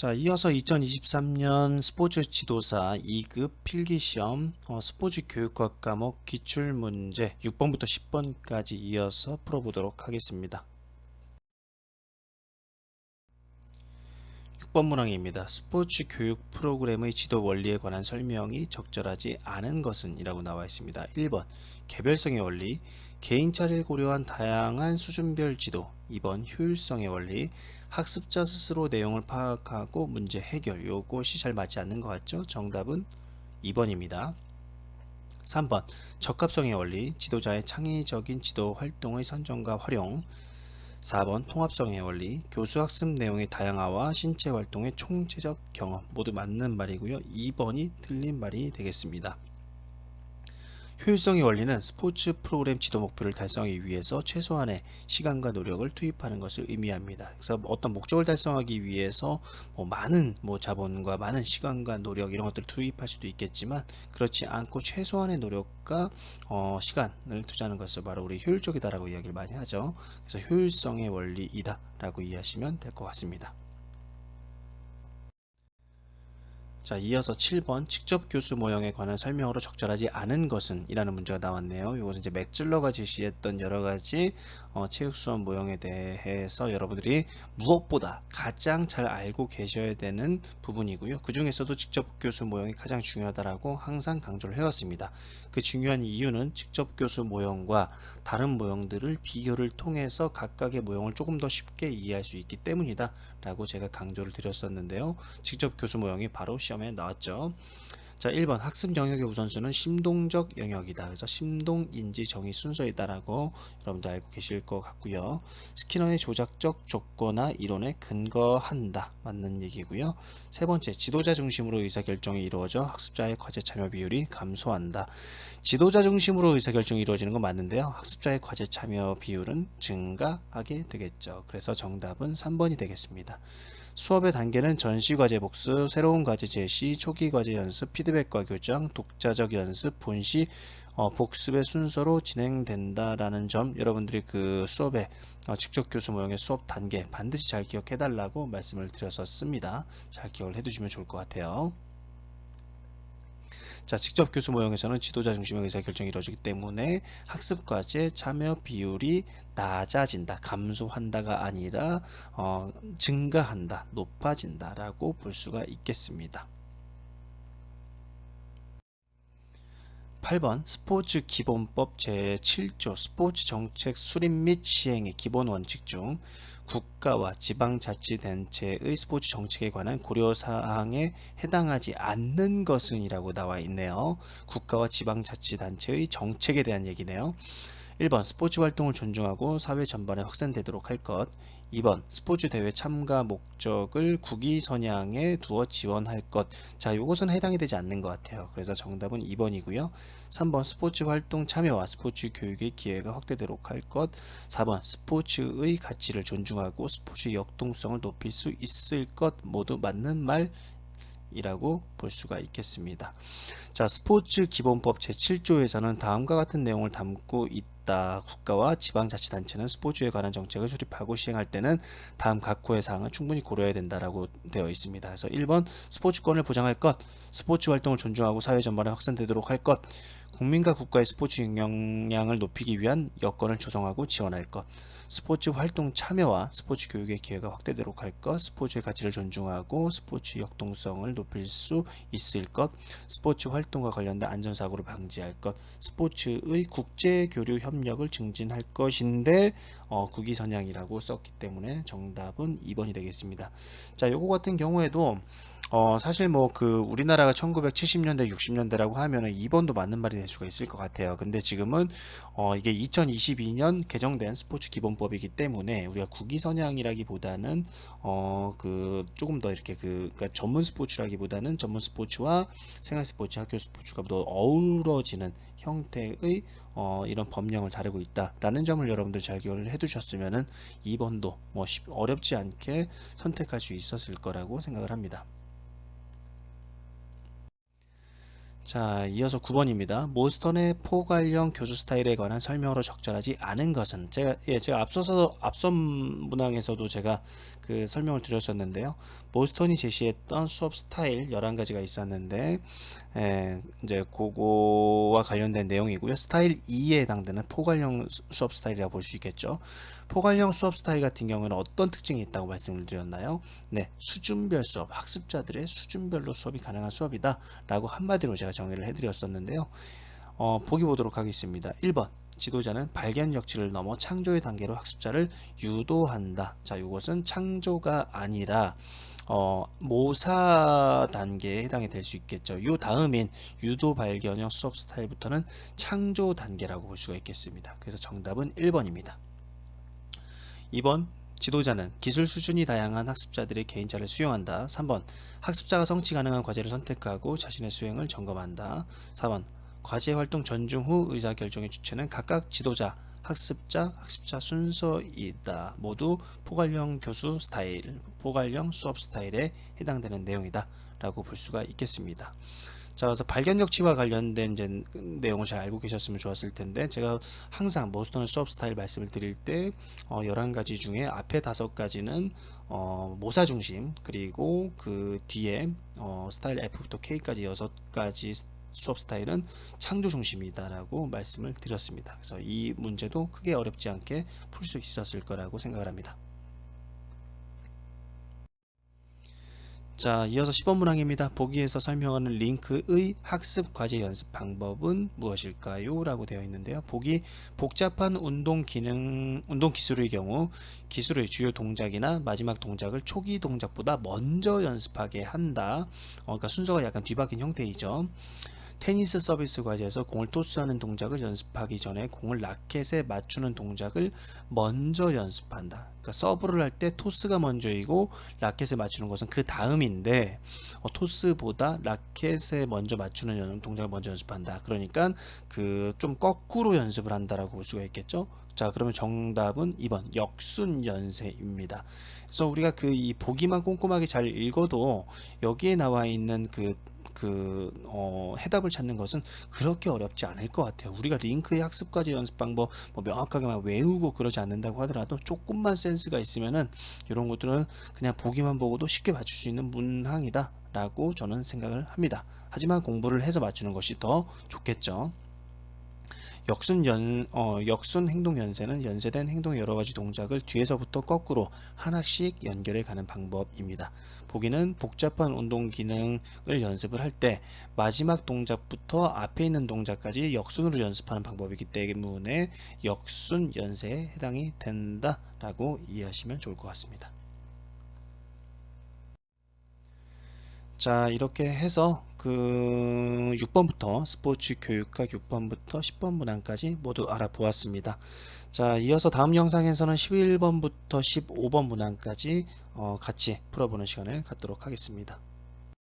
자, 이어서 2023년 스포츠 지도사 2급 필기시험 어, 스포츠 교육과 과목 기출문제 6번부터 10번까지 이어서 풀어보도록 하겠습니다. 6번 문항입니다. 스포츠 교육 프로그램의 지도 원리에 관한 설명이 적절하지 않은 것은 이라고 나와 있습니다. 1번 개별성의 원리 개인차를 고려한 다양한 수준별 지도 2번 효율성의 원리 학습자 스스로 내용을 파악하고 문제 해결 요것이 잘 맞지 않는 것 같죠? 정답은 2번입니다. 3번 적합성의 원리 지도자의 창의적인 지도 활동의 선정과 활용 4번 통합성의 원리 교수 학습 내용의 다양화와 신체 활동의 총체적 경험 모두 맞는 말이고요. 2번이 틀린 말이 되겠습니다. 효율성의 원리는 스포츠 프로그램 지도 목표를 달성하기 위해서 최소한의 시간과 노력을 투입하는 것을 의미합니다. 그래서 어떤 목적을 달성하기 위해서 뭐 많은 뭐 자본과 많은 시간과 노력 이런 것들을 투입할 수도 있겠지만 그렇지 않고 최소한의 노력과 어, 시간을 투자하는 것을 바로 우리 효율적이다라고 이야기를 많이 하죠. 그래서 효율성의 원리이다라고 이해하시면 될 것 같습니다. 자, 이어서 7번 직접 교수 모형에 관한 설명으로 적절하지 않은 것은 이라는 문제가 나왔네요. 이것은 이제 맥즐러가 제시했던 여러 가지 어, 체육 수업 모형에 대해서 여러분들이 무엇보다 가장 잘 알고 계셔야 되는 부분이고요. 그 중에서도 직접 교수 모형이 가장 중요하다라고 항상 강조를 해왔습니다. 그 중요한 이유는 직접 교수 모형과 다른 모형들을 비교를 통해서 각각의 모형을 조금 더 쉽게 이해할 수 있기 때문이다 라고 제가 강조를 드렸었는데요. 직접 교수 모형이 바로 시험 에 나왔죠. 자, 1번 학습 영역의 우선순위는 심동적 영역이다. 그래서 심동, 인지, 정의 순서이다라고 여러분도 알고 계실 것 같고요. 스키너의 조작적 조건화 이론에 근거한다. 맞는 얘기고요. 세 번째, 지도자 중심으로 의사결정이 이루어져 학습자의 과제 참여 비율이 감소한다. 지도자 중심으로 의사결정이 이루어지는 건 맞는데요. 학습자의 과제 참여 비율은 증가하게 되겠죠. 그래서 정답은 3번이 되겠습니다. 수업의 단계는 전시 과제 복수, 새로운 과제 제시, 초기 과제 연습, 피드백과 교정, 독자적 연습, 본시, 어, 복습의 순서로 진행된다라는 점 여러분들이 그 수업의 어, 직접 교수 모형의 수업 단계 반드시 잘 기억해 달라고 말씀을 드렸었습니다. 잘 기억을 해 두시면 좋을 것 같아요. 자, 직접 교수 모형에서는 지도자 중심의 의사결정이 이루어지기 때문에 학습과제 참여 비율이 낮아진다, 감소한다가 아니라 어, 증가한다, 높아진다라고 볼 수가 있겠습니다. 8번 스포츠 기본법 제7조 스포츠 정책 수립 및 시행의 기본 원칙 중 국가와 지방자치단체의 스포츠 정책에 관한 고려사항에 해당하지 않는 것은 이라고 나와 있네요. 국가와 지방자치단체의 정책에 대한 얘기네요. 1번 스포츠 활동을 존중하고 사회 전반에 확산되도록 할 것. 2번 스포츠 대회 참가 목적을 국위 선양에 두어 지원할 것. 자, 이것은 해당이 되지 않는 것 같아요. 그래서 정답은 2번이고요. 3번 스포츠 활동 참여와 스포츠 교육의 기회가 확대되도록 할 것. 4번 스포츠의 가치를 존중하고 스포츠 역동성을 높일 수 있을 것. 모두 맞는 말 이라고 볼 수가 있겠습니다. 자, 스포츠 기본법 제7조에서는 다음과 같은 내용을 담고 있 다. 국가와 지방자치단체는 스포츠에 관한 정책을 수립하고 시행할 때는 다음 각 호의 사항을 충분히 고려해야 된다라고 되어 있습니다. 그래서 1번 스포츠권을 보장할 것, 스포츠 활동을 존중하고 사회 전반에 확산되도록 할 것, 국민과 국가의 스포츠 영향을 높이기 위한 여건을 조성하고 지원할 것, 스포츠 활동 참여와 스포츠 교육의 기회가 확대되도록 할 것, 스포츠의 가치를 존중하고 스포츠 역동성을 높일 수 있을 것, 스포츠 활동과 관련된 안전사고를 방지할 것, 스포츠의 국제 교류 협력을 증진할 것인데 어, 국위 선양이라고 썼기 때문에 정답은 2번이 되겠습니다. 자, 요거 같은 경우에도 어, 사실 뭐 그 우리나라가 1970년대, 60년대라고 하면은 2번도 맞는 말이 될 수가 있을 것 같아요. 근데 지금은 어, 이게 2022년 개정된 스포츠 기본법이기 때문에 우리가 국위선양이라기보다는 어, 그 조금 더 이렇게 그 그러니까 전문 스포츠라기보다는 전문 스포츠와 생활 스포츠, 학교 스포츠가 더 어우러지는 형태의 어, 이런 법령을 다루고 있다라는 점을 여러분들 잘 기억을 해두셨으면은 2번도 뭐 어렵지 않게 선택할 수 있었을 거라고 생각을 합니다. 자, 이어서 9번입니다. 모스턴의 포괄형 교수 스타일에 관한 설명으로 적절하지 않은 것은 제가 예, 제가 앞서서 앞선 문항에서도 제가 그 설명을 드렸었는데요. 모스턴이 제시했던 수업 스타일 11가지가 있었는데 예, 이제 그거와 관련된 내용이고요. 스타일 2에 해당되는 포괄형 수- 수업 스타일이라고 볼 수 있겠죠. 포괄형 수업 스타일 같은 경우는 어떤 특징이 있다고 말씀을 드렸나요? 네, 수준별 수업, 학습자들의 수준별로 수업이 가능한 수업이다 라고 한마디로 제가 정의를 해드렸었는데요. 어, 보기 보도록 하겠습니다. 1번 지도자는 발견 역치를 넘어 창조의 단계로 학습자를 유도한다. 자, 이것은 창조가 아니라 어, 모사 단계에 해당이 될 수 있겠죠. 요 다음인 유도 발견형 수업 스타일부터는 창조 단계라고 볼 수가 있겠습니다. 그래서 정답은 1번입니다. 2번 지도자는 기술 수준이 다양한 학습자들의 개인차를 수용한다. 3번 학습자가 성취 가능한 과제를 선택하고 자신의 수행을 점검한다. 4번 과제 활동 전중 후 의사결정의 주체는 각각 지도자, 학습자, 학습자 순서이다. 모두 포괄형 교수 스타일, 포괄형 수업 스타일에 해당되는 내용이다. 라고 볼 수가 있겠습니다. 자, 그래서 발견 역치와 관련된 이제 내용을 잘 알고 계셨으면 좋았을 텐데, 제가 항상 모스턴의 수업 스타일 말씀을 드릴 때, 어, 11가지 중에 앞에 다섯 가지는 어, 모사 중심, 그리고 그 뒤에 어, 스타일 F부터 K까지 여섯 가지 수업 스타일은 창조 중심이다라고 말씀을 드렸습니다. 그래서 이 문제도 크게 어렵지 않게 풀 수 있었을 거라고 생각을 합니다. 자, 이어서 10번 문항입니다. 보기에서 설명하는 링크의 학습 과제 연습 방법은 무엇일까요? 라고 되어 있는데요. 보기 복잡한 운동 기능, 운동 기술의 경우 기술의 주요 동작이나 마지막 동작을 초기 동작보다 먼저 연습하게 한다. 어, 그러니까 순서가 약간 뒤바뀐 형태이죠. 테니스 서비스 과제에서 공을 토스하는 동작을 연습하기 전에 공을 라켓에 맞추는 동작을 먼저 연습한다. 그러니까 서브를 할 때 토스가 먼저이고 라켓에 맞추는 것은 그 다음인데 어, 토스보다 라켓에 먼저 맞추는 연- 동작을 먼저 연습한다. 그러니까 그 좀 거꾸로 연습을 한다라고 볼 수가 있겠죠. 자, 그러면 정답은 2번 역순 연세입니다. 그래서 우리가 그 이 보기만 꼼꼼하게 잘 읽어도 여기에 나와 있는 그 그, 어, 해답을 찾는 것은 그렇게 어렵지 않을 것 같아요. 우리가 링크의 학습까지 연습 방법 뭐 명확하게 막 외우고 그러지 않는다고 하더라도 조금만 센스가 있으면은 이런 것들은 그냥 보기만 보고도 쉽게 맞출 수 있는 문항이다. 라고 저는 생각을 합니다. 하지만 공부를 해서 맞추는 것이 더 좋겠죠. 역순 연, 어, 역순 행동 연세는 연세된 행동의 여러 가지 동작을 뒤에서부터 거꾸로 하나씩 연결해 가는 방법입니다. 보기는 복잡한 운동 기능을 연습을 할 때 마지막 동작부터 앞에 있는 동작까지 역순으로 연습하는 방법이기 때문에 역순 연세에 해당이 된다라고 이해하시면 좋을 것 같습니다. 자, 이렇게 해서 그 6번부터 스포츠 교육학 6번부터 10번 문항까지 모두 알아보았습니다. 자, 이어서 다음 영상에서는 11번부터 15번 문항까지 어, 같이 풀어보는 시간을 갖도록 하겠습니다.